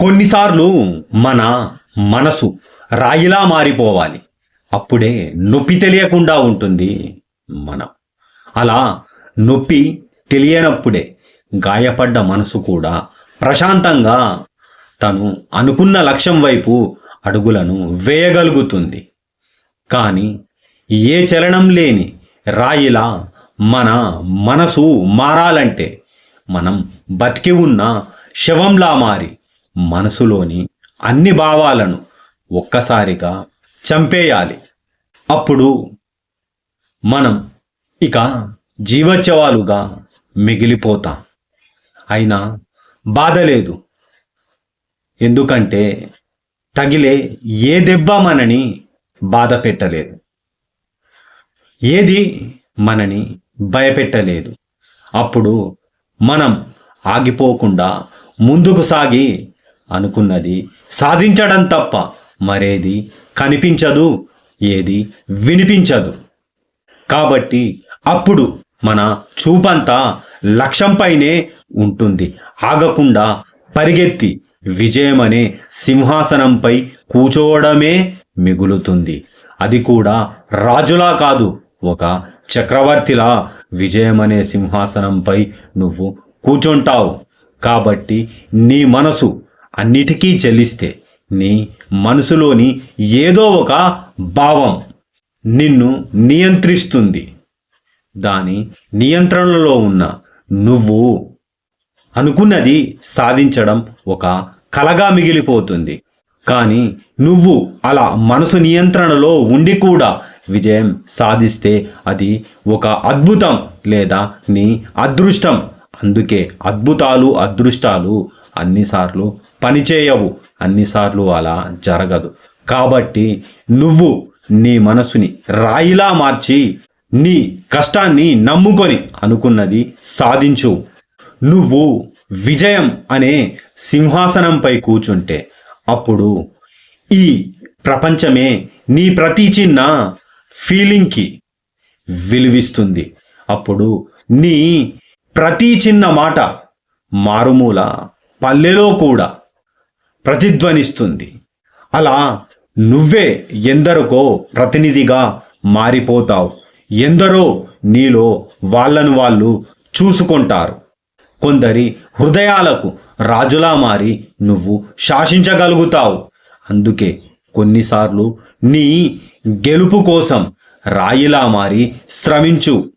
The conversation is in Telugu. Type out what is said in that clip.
కొన్నిసార్లు మన మనసు రాయిలా మారిపోవాలి. అప్పుడే నొప్పి తెలియకుండా ఉంటుంది మనం. అలా నొప్పి తెలియనప్పుడే గాయపడ్డ మనసు కూడా ప్రశాంతంగా తను అనుకున్న లక్ష్యం వైపు అడుగులను వేయగలుగుతుంది. కానీ ఏ చలనం లేని రాయిలా మన మనసు మారాలంటే మనం బతికి ఉన్న శవంలా మారి మనసులోని అన్ని భావాలను ఒక్కసారిగా చంపేయాలి. అప్పుడు మనం ఇక జీవోత్సవాలుగా మిగిలిపోతాం. అయినా బాధ లేదు. ఎందుకంటే తగిలే ఏ దెబ్బ మనని బాధ పెట్టలేదు. ఏది మనని భయపెట్టలేదు. అప్పుడు మనం ఆగిపోకుండా ముందుకు సాగి అనుకున్నది. సాధించడం తప్ప మరేది కనిపించదు ఏది వినిపించదు. కాబట్టి అప్పుడు మన చూపంతా లక్ష్యంపైనే ఉంటుంది. ఆగకుండా పరిగెత్తి విజయమనే సింహాసనంపై కూచోవడమే మిగులుతుంది. అది కూడా రాజులా కాదు ఒక చక్రవర్తిలా విజయమనే సింహాసనంపై నువ్వు కూర్చుంటావు కాబట్టి నీ మనసు అన్నిటికీ చెల్లిస్తే నీ మనసులోని ఏదో ఒక భావం నిన్ను నియంత్రిస్తుంది. దాని నియంత్రణలో ఉన్న నువ్వు అనుకున్నది సాధించడం ఒక కలగా మిగిలిపోతుంది. కానీ నువ్వు అలా మనసు నియంత్రణలో ఉండి కూడా విజయం సాధిస్తే అది ఒక అద్భుతం లేదా నీ అదృష్టం. అందుకే అద్భుతాలు అదృష్టాలు అన్నిసార్లు పనిచేయవు అన్నిసార్లు అలా జరగదు. కాబట్టి నువ్వు నీ మనసుని రాయిలా మార్చి నీ కష్టాన్ని నమ్ముకొని అనుకున్నది సాధించు. నువ్వు విజయం అనే సింహాసనంపై కూర్చుంటే అప్పుడు ఈ ప్రపంచమే నీ ప్రతి చిన్న ఫీలింగ్కి విలువిస్తుంది. అప్పుడు నీ ప్రతి చిన్న మాట మారుమూల పల్లెలో కూడా ప్రతిధ్వనిస్తుంది. అలా నువ్వే ఎందరికో ప్రతినిధిగా మారిపోతావు. ఎందరో నీలో వాళ్ళను వాళ్ళు చూసుకుంటారు. కొందరి హృదయాలకు రాజులా మారి నువ్వు శాసించగలుగుతావు. అందుకే కొన్నిసార్లు నీ గెలుపు కోసం రాయిలా మారి శ్రమించు.